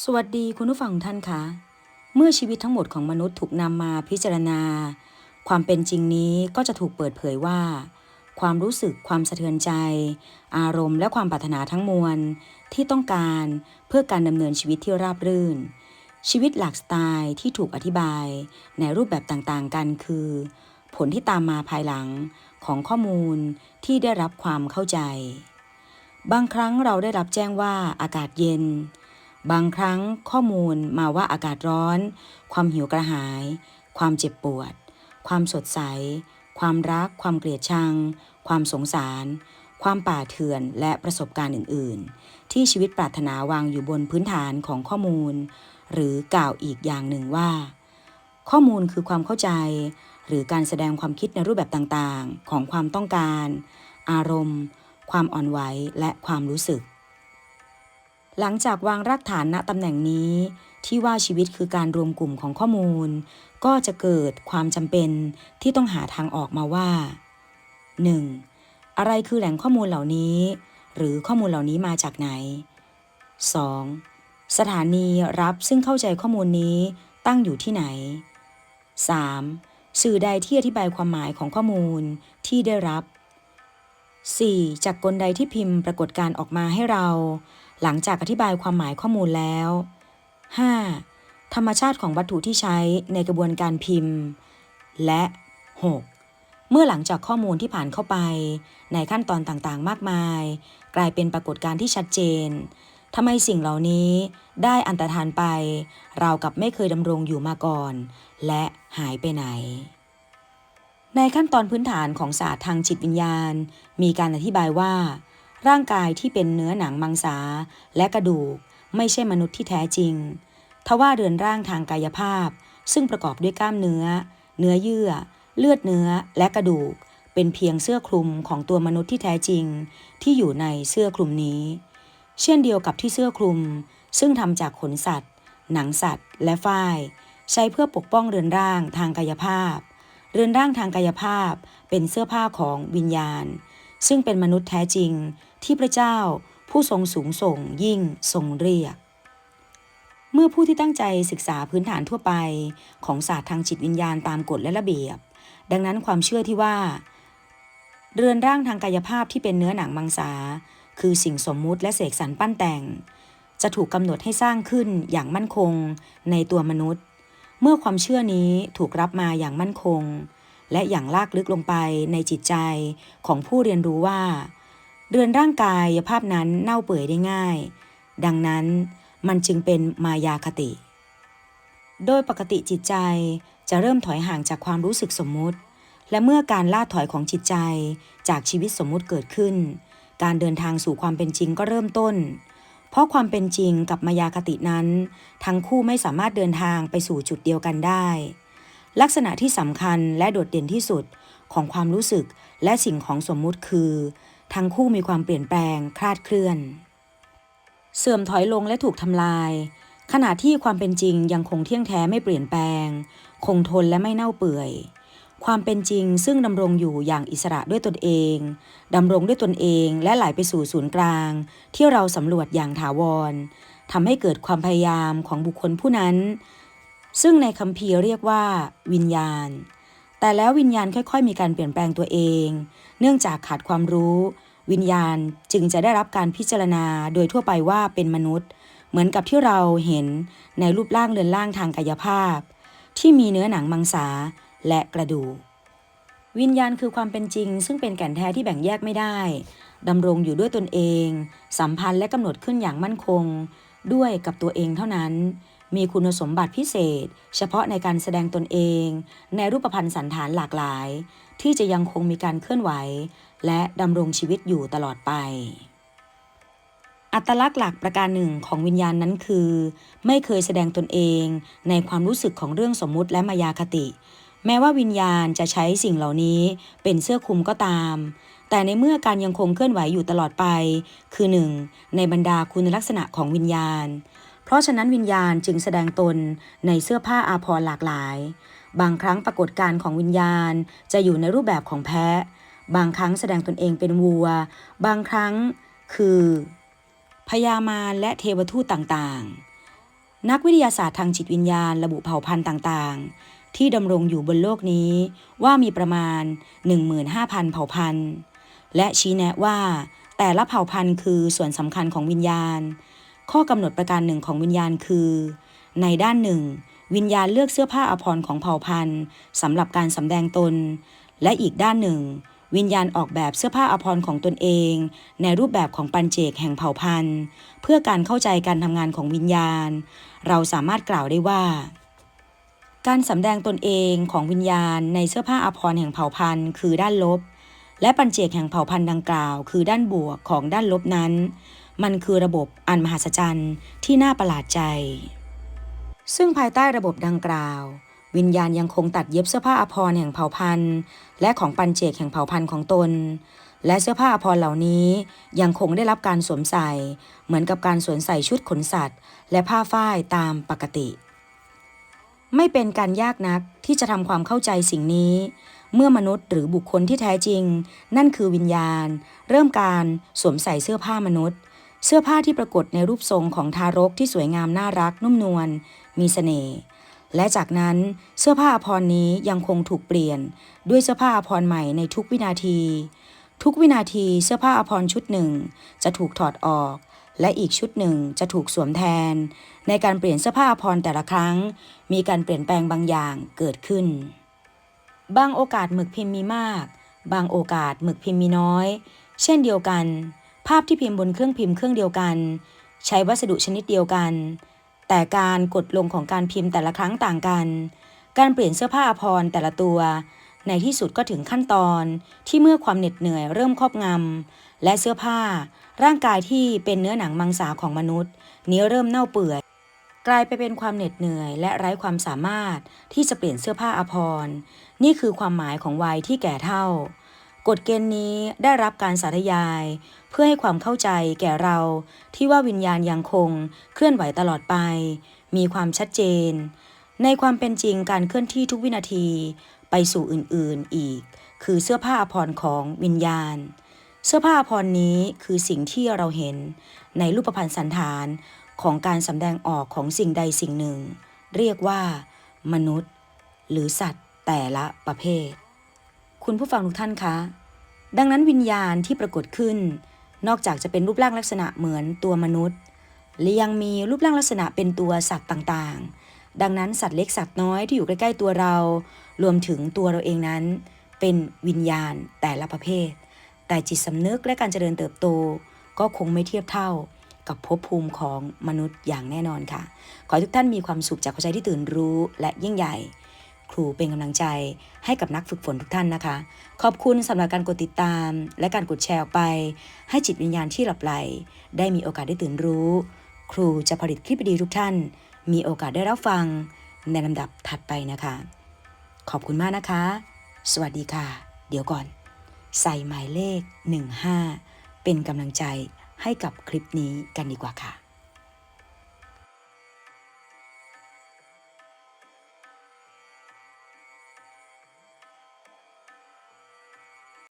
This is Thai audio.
สวัสดีคุณผู้ฟังท่านคะเมื่อชีวิตทั้งหมดของมนุษย์ถูกนำมาพิจารณา ความเป็นจริงนี้ก็จะถูกเปิดเผยว่า ความรู้สึกความสะเทือนใจ อารมณ์และความปรารถนาทั้งมวล ที่ต้องการเพื่อการดำเนินชีวิตที่ราบรื่น ชีวิตหลากสไตล์ที่ถูกอธิบายในรูปแบบต่างๆ กันคือ ผลที่ตามมาภายหลังของข้อมูลที่ได้รับความเข้าใจ บางครั้งเราได้รับแจ้งว่าอากาศเย็น บางครั้งข้อมูลมาว่าอากาศร้อน ความหิวกระหาย ความเจ็บปวด ความสดใส ความรัก ความเกลียดชัง ความสงสาร ความป่าเถื่อนและประสบการณ์อื่น ๆ ที่ชีวิตปรารถนาวางอยู่บนพื้นฐานของข้อมูล หรือกล่าวอีกอย่างหนึ่งว่า ข้อมูลคือความเข้าใจ หรือการแสดงความคิดในรูปแบบต่าง ๆ ของความต้องการ อารมณ์ ความอ่อนไหวและความรู้สึก หลังจากวางรากฐานณตำแหน่งนี้ ที่ว่าชีวิตคือการรวมกลุ่มของข้อมูล ก็จะเกิดความจำเป็นที่ต้องหาทางออกมาว่า 1. อะไรคือแหล่งข้อมูลเหล่านี้ หรือข้อมูลเหล่านี้มาจากไหน 2. สถานีรับซึ่งเข้าใจข้อมูลนี้ตั้งอยู่ที่ไหน 3. สื่อใดที่อธิบายความหมายของข้อมูลที่ได้รับ 4. จากกลใดที่พิมพ์ปรากฏการออกมาให้เรา หลังจากอธิบายความหมายข้อมูลแล้ว 5. ธรรมชาติของวัตถุที่ใช้ในกระบวนการพิมพ์ และ 6. เมื่อหลังจากข้อมูลที่ผ่านเข้าไป ในขั้นตอนต่างๆ มากมาย กลายเป็นปรากฏการณ์ที่ชัดเจนทำไมสิ่งเหล่านี้ได้อันตรธานไป เรากับไม่เคยดำรงอยู่มาก่อน และหายไปไหน ในขั้นตอนพื้นฐานของศาสตร์ทางจิตวิญญาณ มีการอธิบายว่า ร่างกายที่เป็นเนื้อหนังมังสาและกระดูก ไม่ใช่มนุษย์ที่แท้จริง ทว่าเรือนร่างทางกายภาพ ซึ่งประกอบด้วยกล้ามเนื้อ เนื้อเยื่อ เลือดเนื้อและกระดูก เป็นเพียงเสื้อคลุมของตัวมนุษย์ที่แท้จริง ที่อยู่ในเสื้อคลุมนี้ เช่นเดียวกับที่เสื้อคลุม ซึ่งทำจากขนสัตว์ หนังสัตว์ และฝ้าย ใช้เพื่อปกป้องเรือนร่างทางกายภาพ เรือนร่างทางกายภาพ เป็นเสื้อผ้าของวิญญาณ ซึ่งเป็นมนุษย์แท้จริง ที่พระเจ้าผู้ทรงสูงส่งยิ่งทรงเรียก เมื่อผู้ที่ตั้งใจศึกษาพื้นฐานทั่วไปของศาสตร์ทางจิตวิญญาณตามกฎและระเบียบ ดังนั้นความเชื่อที่ว่า เรือนร่างทางกายภาพที่เป็นเนื้อหนังมังสา คือสิ่งสมมุติและเสกสรรปั้นแต่ง จะถูกกำหนดให้สร้างขึ้นอย่างมั่นคงในตัวมนุษย์ เมื่อความเชื่อนี้ถูกรับมาอย่างมั่นคง และอย่างลากลึกลงไปในจิตใจของผู้เรียนรู้ว่า เรือนร่างกายภาพนั้นเน่าเปื่อยได้ง่าย ดังนั้นมันจึงเป็นมายาคติ โดยปกติจิตใจจะเริ่มถอยห่างจากความรู้สึกสมมุติ และเมื่อการล่าถอยของจิตใจจากชีวิตสมมุติเกิดขึ้น การเดินทางสู่ความเป็นจริงก็เริ่มต้น เพราะความเป็นจริงกับมายาคตินั้น ทั้งคู่ไม่สามารถเดินทางไปสู่จุดเดียวกันได้ ลักษณะที่สำคัญและโดดเด่นที่สุดของความรู้สึกและสิ่งของสมมุติคือ ทั้งคู่มีความเปลี่ยนแปลงคลาดเคลื่อน เสื่อมถอยลงและถูกทำลาย ขณะที่ความเป็นจริงยังคงเที่ยงแท้ไม่เปลี่ยนแปลง คงทนและไม่เน่าเปื่อย ความเป็นจริงซึ่งดำรงอยู่อย่างอิสระด้วยตนเองดำรงด้วยตนเองและไหลไปสู่ศูนย์กลาง ที่เราสำรวจอย่างถาวรทำให้เกิดความพยายามของบุคคลผู้นั้น ซึ่งในคัมภีร์เรียกว่า วิญญาณ แต่แล้ววิญญาณค่อย ๆ มีการเปลี่ยนแปลงตัวเอง เนื่องจากขาดความรู้ วิญญาณจึงจะได้รับการพิจารณาโดยทั่วไปว่าเป็นมนุษย์ เหมือนกับที่เราเห็นในรูปร่างเรือนร่างทางกายภาพ ที่มีเนื้อหนังมังสาและกระดูกวิญญาณคือความเป็นจริง ซึ่งเป็นแก่นแท้ที่แบ่งแยกไม่ได้ดำรงอยู่ด้วยตนเอง สัมพันธ์และกำหนดขึ้นอย่างมั่นคง ด้วยกับตัวเองเท่านั้น มีคุณสมบัติพิเศษ เฉพาะในการแสดงตนเอง ในรูปพรรณสันฐานหลากหลาย ที่จะยังคงมีการเคลื่อนไหว และดำรงชีวิตอยู่ตลอดไป อัตลักษณ์หลักประการหนึ่งของวิญญาณนั้นคือ ไม่เคยแสดงตนเองในความรู้สึกของเรื่องสมมุติและมายาคติ แม้ว่าวิญญาณจะใช้สิ่งเหล่านี้เป็นเสื้อคลุมก็ตามแต่ในเมื่อการยังคงเคลื่อนไหวอยู่ตลอดไป คือหนึ่งในบรรดาคุณลักษณะของวิญญาณ เพราะฉะนั้นวิญญาณจึงแสดงตนในเสื้อผ้าอาภรณ์หลากหลาย บางครั้งปรากฏการของวิญญาณจะอยู่ในรูปแบบของแพะ บางครั้งแสดงตนเองเป็นวัว บางครั้งคือพญามารและเทวทูตต่างๆ นักวิทยาศาสตร์ทางจิตวิญญาณระบุเผ่าพันธุ์ต่างๆ ที่ดำรงอยู่บนโลกนี้ว่ามีประมาณ 15,000 เผ่าพันธุ์ และชี้แนะว่าแต่ละเผ่าพันธุ์คือส่วนสำคัญของวิญญาณ ข้อกำหนดประการหนึ่งของวิญญาณคือ ในด้านหนึ่ง วิญญาณเลือกเสื้อผ้าอภรณ์ของเผ่าพันธุ์สำหรับการสำแดงตน และอีกด้านหนึ่ง วิญญาณออกแบบเสื้อผ้าอภรณ์ของตนเอง ในรูปแบบของปัญเจกแห่งเผ่าพันธุ์ เพื่อการเข้าใจการทำงานของวิญญาณ เราสามารถกล่าวได้ว่า การสำแดงตนเองของวิญญาณในเสื้อผ้าอภรณ์แห่งเผ่าพันธุ์คือด้านลบและปัญเจกแห่งเผ่าพันธุ์ดังกล่าว คือด้านบวกของด้านลบนั้น มันคือระบบอันมหัศจรรย์ที่น่าประหลาดใจ ซึ่งภายใต้ระบบดังกล่าว วิญญาณยังคงตัดเย็บเสื้อผ้าอภรณ์แห่งเผ่าพันธุ์ และของปัญเจกแห่งเผ่าพันธุ์ของตน และเสื้อผ้าอภรณ์เหล่านี้ยังคงได้รับการสวมใส่ เหมือนกับการสวมใส่ชุดขนสัตว์ และผ้าฝ้ายตามปกติ ไม่เป็นการยากนักที่จะทำความเข้าใจสิ่งนี้เมื่อมนุษย์หรือบุคคลที่แท้จริง นั่นคือวิญญาณ เริ่มการสวมใส่เสื้อผ้ามนุษย์ เสื้อผ้าที่ปรากฏในรูปทรงของทารกที่สวยงามน่ารักนุ่มนวลมีเสน่ห์และจากนั้นเสื้อผ้าอภรณ์นี้ยังคงถูกเปลี่ยน ด้วยเสื้อผ้าอภรณ์ใหม่ในทุกวินาที ทุกวินาทีเสื้อผ้าอภรณ์ชุดหนึ่ง จะถูกถอดออก และอีกชุดหนึ่งจะถูกสวมแทน ในการเปลี่ยนเสื้อผ้าอภรณ์แต่ละครั้ง มีการเปลี่ยนแปลงบางอย่างเกิดขึ้น บางโอกาสหมึกพิมพ์มีมาก บางโอกาสหมึกพิมพ์มีน้อย เช่นเดียวกัน ภาพที่พิมพ์บนเครื่องพิมพ์เครื่องเดียวกัน ใช้วัสดุชนิดเดียวกัน แต่การกดลงของการพิมพ์แต่ละครั้งต่างกัน การเปลี่ยนเสื้อผ้าอภรณ์แต่ละตัว ในที่สุดก็ถึงขั้นตอนที่เมื่อความเหน็ดเหนื่อยเริ่มครอบงำและเสื้อผ้า ร่างกายที่เป็นเนื้อหนังมังสาของมนุษย์ นี้เริ่มเน่าเปื่อยกลายไปเป็นความเหน็ดเหนื่อยและไร้ความสามารถที่จะเปลี่ยนเสื้อผ้าอภรณ์นี่คือความหมายของวัยที่แก่เท่า กฎเกณฑ์นี้ได้รับการสาธยาย เพื่อให้ความเข้าใจแก่เราที่ว่าวิญญาณยังคงเคลื่อนไหวตลอดไป มีความชัดเจน ในความเป็นจริงการเคลื่อนที่ทุกวินาทีไปสู่อื่นๆอีก คือเสื้อผ้าอภรณ์ของวิญญาณ เสื้อผ้าอภรณ์นี้คือสิ่งที่เราเห็นในรูปพรรณสันฐานของการสำแดงออกของสิ่งใดสิ่งหนึ่ง เรียกว่า มนุษย์ หรือสัตว์แต่ละประเภท คุณผู้ฟังทุกท่านคะ ดังนั้นวิญญาณที่ปรากฏขึ้น นอกจากจะเป็นรูปร่างลักษณะเหมือนตัวมนุษย์และยังมีรูปร่างลักษณะเป็นตัวสัตว์ต่างๆ ดังนั้นสัตว์เล็กสัตว์น้อยที่อยู่ใกล้ ๆ ตัวเรา รวมถึงตัวเราเองนั้น เป็นวิญญาณแต่ละประเภท แต่จิตสำนึกและการเจริญเติบโต ก็คงไม่เทียบเท่ากับภพภูมิของมนุษย์อย่างแน่นอนค่ะ ขอให้ทุกท่านมีความสุขจากหัวใจที่ตื่นรู้และยิ่งใหญ่ ครูเป็นกำลังใจให้กับนักฝึกฝนทุกท่านนะคะ ขอบคุณสำหรับการกดติดตาม และการกดแชร์ออกไป ให้จิตวิญญาณที่หลับไหล ได้มีโอกาสได้ตื่นรู้ ครูจะผลิตคลิปดีๆทุกท่าน มีโอกาสได้รับฟังในลำดับถัดไปนะคะ ขอบคุณมากนะคะ สวัสดีค่ะ เดี๋ยวก่อน ใส่หมายเลข 15 เป็นกำลังใจให้กับคลิปนี้กันดีกว่าค่ะ